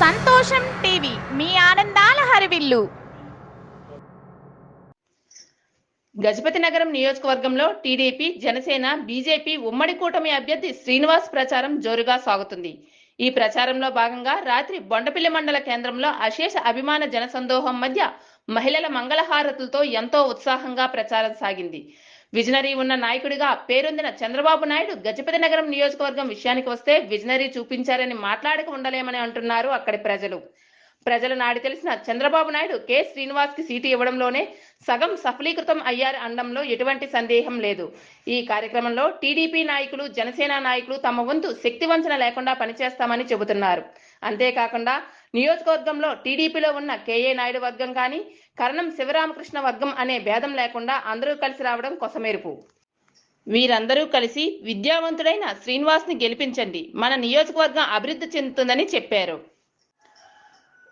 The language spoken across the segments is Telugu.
సంతోషం టీవీ. మీ ఆనందాల హరివిల్లు. గజపతి నగరం నియోజకవర్గంలో టీడీపీ జనసేన బీజేపీ ఉమ్మడి కూటమి అభ్యర్థి శ్రీనివాస్ ప్రచారం జోరుగా సాగుతుంది. ఈ ప్రచారంలో భాగంగా రాత్రి బొండపిల్లి మండల కేంద్రంలో అశేష అభిమాన జనసందోహం మధ్య మహిళల మంగళహారతులతో ఎంతో ఉత్సాహంగా ప్రచారం సాగింది. విజనరీ ఉన్న నాయకుడిగా పేరొందిన చంద్రబాబు నాయుడు గజపతి నగరం నియోజకవర్గం విషయానికి వస్తే విజనరీ చూపించారని మాట్లాడక ఉండలేమని అంటున్నారు అక్కడి ప్రజలు. ప్రజల నాడి తెలిసిన చంద్రబాబు నాయుడు కె. శ్రీనివాస్కి సీటు ఇవ్వడంలోనే సగం సఫలీకృతం అయ్యారు అనడంలో ఎటువంటి సందేహం లేదు. ఈ కార్యక్రమంలో టీడీపీ నాయకులు జనసేన నాయకులు తమ వంతు శక్తి వంచన లేకుండా పనిచేస్తామని చెబుతున్నారు. అంతేకాకుండా నియోజకవర్గంలో టీడీపీలో ఉన్న కేఏ నాయుడు వర్గం కానీ కరణం శివరామకృష్ణ వర్గం అనే భేదం లేకుండా అందరూ కలిసి రావడం కొసమెరుపు. వీరందరూ కలిసి విద్యావంతుడైన శ్రీనివాస్ని గెలిపించండి. మన నియోజకవర్గం అభివృద్ధి చెందుతుందని చెప్పారు.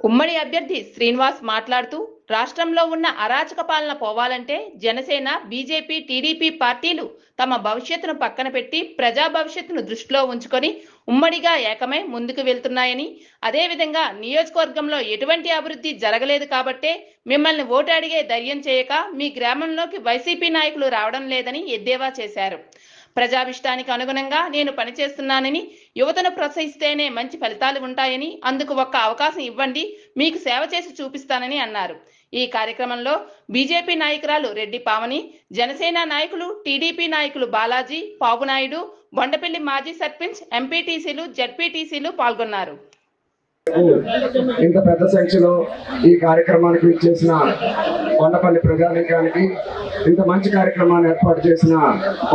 ఉమ్మడి అభ్యర్థి శ్రీనివాస్ మాట్లాడుతూ రాష్ట్రంలో ఉన్న అరాచక పాలన పోవాలంటే జనసేన బీజేపీ టీడీపీ పార్టీలు తమ భవిష్యత్తును పక్కన పెట్టి ప్రజా భవిష్యత్తును దృష్టిలో ఉంచుకొని ఉమ్మడిగా ఏకమై ముందుకు వెళ్తున్నాయని అదేవిధంగా నియోజకవర్గంలో ఎటువంటి అభివృద్ధి జరగలేదు కాబట్టే మిమ్మల్ని ఓటు అడిగే ధైర్యం చేయక మీ గ్రామంలోకి వైసీపీ నాయకులు రావడం లేదని ఎద్దేవా చేశారు. ప్రజాభిష్టానికి అనుగుణంగా నేను పనిచేస్తున్నానని యువతను ప్రోత్సహిస్తేనే మంచి ఫలితాలు ఉంటాయని అందుకు ఒక్క అవకాశం ఇవ్వండి మీకు సేవ చేసి చూపిస్తానని అన్నారు. ఈ కార్యక్రమంలో బీజేపీ నాయకురాలు రెడ్డి పావని జనసేన నాయకులు టీడీపీ నాయకులు బాలాజీ పావునాయుడు బొండపల్లి మాజీ సర్పంచ్ ఎంపీటీసీలు జడ్పీటీసీలు పాల్గొన్నారు. ఇంత పెద్ద సంఖ్యలో ఈ కార్యక్రమానికి ఇచ్చేసిన కొండపల్లి ప్రజానీకానికి ఇంత మంచి కార్యక్రమాన్ని ఏర్పాటు చేసిన